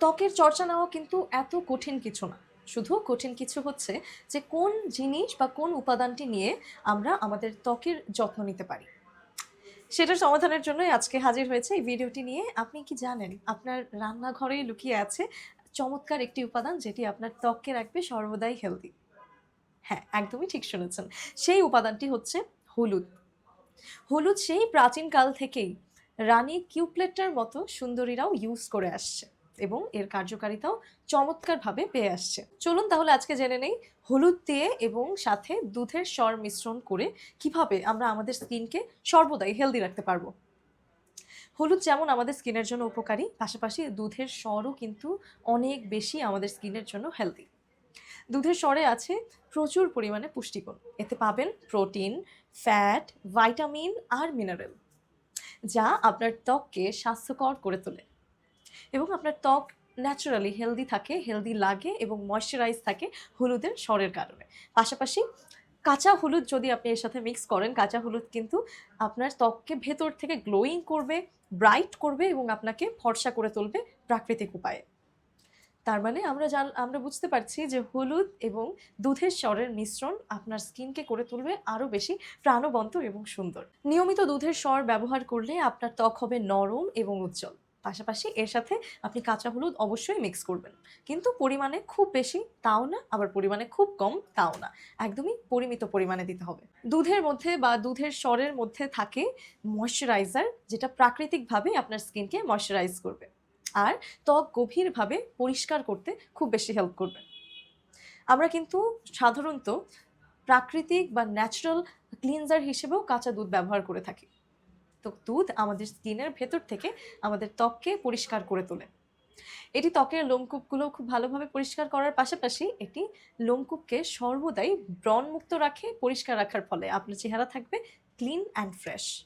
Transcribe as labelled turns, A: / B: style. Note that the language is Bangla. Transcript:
A: ত্বকের চর্চা নেওয়া কিন্তু এত কঠিন কিছু না। শুধু কঠিন কিছু হচ্ছে যে কোন জিনিস বা কোন উপাদানটি নিয়ে আমরা আমাদের ত্বকের যত্ন নিতে পারি। সেটার সমাধানের জন্যই আজকে হাজির হয়েছে এই ভিডিওটি নিয়ে। আপনি কি জানেন, আপনার রান্নাঘরেই লুকিয়ে আছে চমৎকার একটি উপাদান যেটি আপনার ত্বককে রাখবে সর্বদাই হেলদি হ্যাঁ একদমই ঠিক শুনেছেন। সেই উপাদানটি হচ্ছে হলুদ। হলুদ সেই প্রাচীনকাল থেকেই রানী কিউপ্লেটার মতো সুন্দরীরাও ইউজ করে আসছে। এবং এর কার্যকারিতাও চমৎকারভাবে পেয়ে আসছে। চলুন তাহলে আজকে জেনে নেই, হলুদ দিয়ে এবং সাথে দুধের স্বর মিশ্রণ করে কীভাবে আমরা আমাদের স্কিনকে সর্বদাই হেলদি রাখতে পারব। হলুদ যেমন আমাদের স্কিনের জন্য উপকারী, পাশাপাশি দুধের স্বরও কিন্তু অনেক বেশি আমাদের স্কিনের জন্য হেলদি। দুধের স্বরে আছে প্রচুর পরিমাণে পুষ্টিগুণ। এতে পাবেন প্রোটিন, ফ্যাট, ভাইটামিন আর মিনারেল, যা আপনার ত্বককে স্বাস্থ্যকর করে তোলে। এবং আপনার ত্বক ন্যাচারালি হেলদি থাকে হেলদি লাগে এবং ময়শ্চারাইজ থাকে হলুদের স্বরের কারণে। পাশাপাশি কাঁচা হলুদ যদি আপনি এর সাথে মিক্স করেন, কাঁচা হলুদ কিন্তু আপনার ত্বককে ভেতর থেকে গ্লোয়িং করবে ব্রাইট করবে এবং আপনাকে ফর্সা করে তুলবে প্রাকৃতিক উপায়ে। তার মানে আমরা জান, আমরা বুঝতে পারছি যে হলুদ এবং দুধের স্বরের মিশ্রণ আপনার স্কিনকে করে তুলবে আরও বেশি প্রাণবন্ত এবং সুন্দর। নিয়মিত দুধের স্বর ব্যবহার করলে আপনার ত্বক হবে নরম এবং উজ্জ্বল। পাশাপাশি এর সাথে আপনি কাঁচা হলুদ অবশ্যই মিক্স করবেন। কিন্তু পরিমাণে খুব বেশি তাও না, আবার পরিমাণে খুব কম তাও না। একদমই পরিমিত পরিমাণে দিতে হবে। দুধের মধ্যে বা দুধের স্বরের মধ্যে থাকে ময়শ্চারাইজার যেটা প্রাকৃতিকভাবে আপনার স্কিনকে ময়শ্চারাইজ করবে। আর ত্বক গভীরভাবে পরিষ্কার করতে খুব বেশি হেল্প করবে। আমরা কিন্তু সাধারণত প্রাকৃতিক বা ন্যাচারাল ক্লিনজার হিসেবেও কাঁচা দুধ ব্যবহার করে থাকি। তো দুধ আমাদের স্কিনের ভেতর থেকে আমাদের ত্বককে পরিষ্কার করে তোলে। এটি ত্বকের লোমকূপগুলো খুব ভালোভাবে পরিষ্কার করার পাশাপাশি এটি লোমকূপকে সর্বদাই ব্রণমুক্ত রাখে, পরিষ্কার রাখার ফলে। আপনার চেহারা থাকবে ক্লিন অ্যান্ড ফ্রেশ।